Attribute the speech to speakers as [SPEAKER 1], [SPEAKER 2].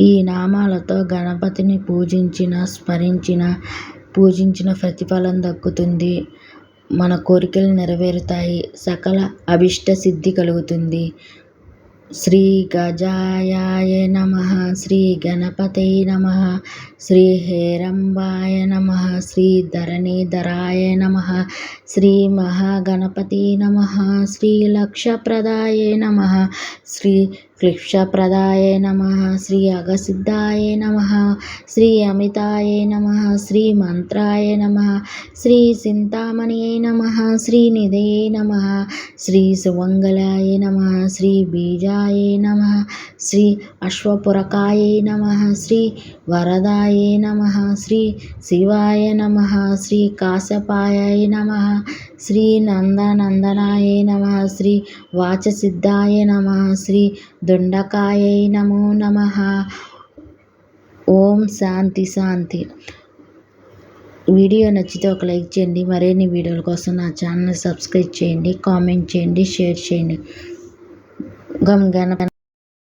[SPEAKER 1] ఈ నామాలతో గణపతిని పూజించిన స్మరించిన పూజించిన ప్రతిఫలం దక్కుతుంది. మన కోరికలు నెరవేరుతాయి. సకల అభిష్ట సిద్ధి కలుగుతుంది. శ్రీ గజాయాయ నమ. శ్రీ గణపతి నమ. శ్రీ హేరంబాయ నమః. ಶ್ರೀ ಧರಣೀಧರಾಯ ನಮಃ ಶ್ರೀ ಮಹಾಗಣಪತಿ ನಮಃ ಶ್ರೀ ಲಕ್ಷಪ್ರದಾಯ ನಮಃ ಶ್ರೀ ಕ್ಲಿಪ್ಷಪ್ರದಾಯ ನಮಃ ಶ್ರೀ ಅಗಸಿದ್ಧಾಯ ನಮಃ ಶ್ರೀ ಅಮಿತಾಯ ನಮಃ ಶ್ರೀ ಮಂತ್ರಾಯ ನಮಃ ಶ್ರೀ ಚಿಂತಾಮಣಿಯೇ ನಮಃ ಶ್ರೀ ನಿಧಯೇ ನಮಃ ಶ್ರೀ ಸುಮಂಗಲಾಯ ನಮಃ ಶ್ರೀ ಬೀಜಾಯ ನಮಃ ಶ್ರೀ ಅಶ್ವಪುರಕಾಯ ನಮಃ ಶ್ರೀ ವರದಾಯ ನಮಃ ಶ್ರೀ ಶಿವಾಯ నమ. శ్రీ కాశపాయ నమ. శ్రీ నందనందనాయ నమ. శ్రీ వాచసిద్ధాయ నమ. శ్రీ దొండకాయ నమో నమ. ఓం శాంతి శాంతి. వీడియో నచ్చితే ఒక లైక్ చేయండి. మరిన్ని వీడియోల కోసం నా ఛానల్ సబ్స్క్రైబ్ చేయండి కామెంట్ చేయండి షేర్ చేయండి. గమ్ గణ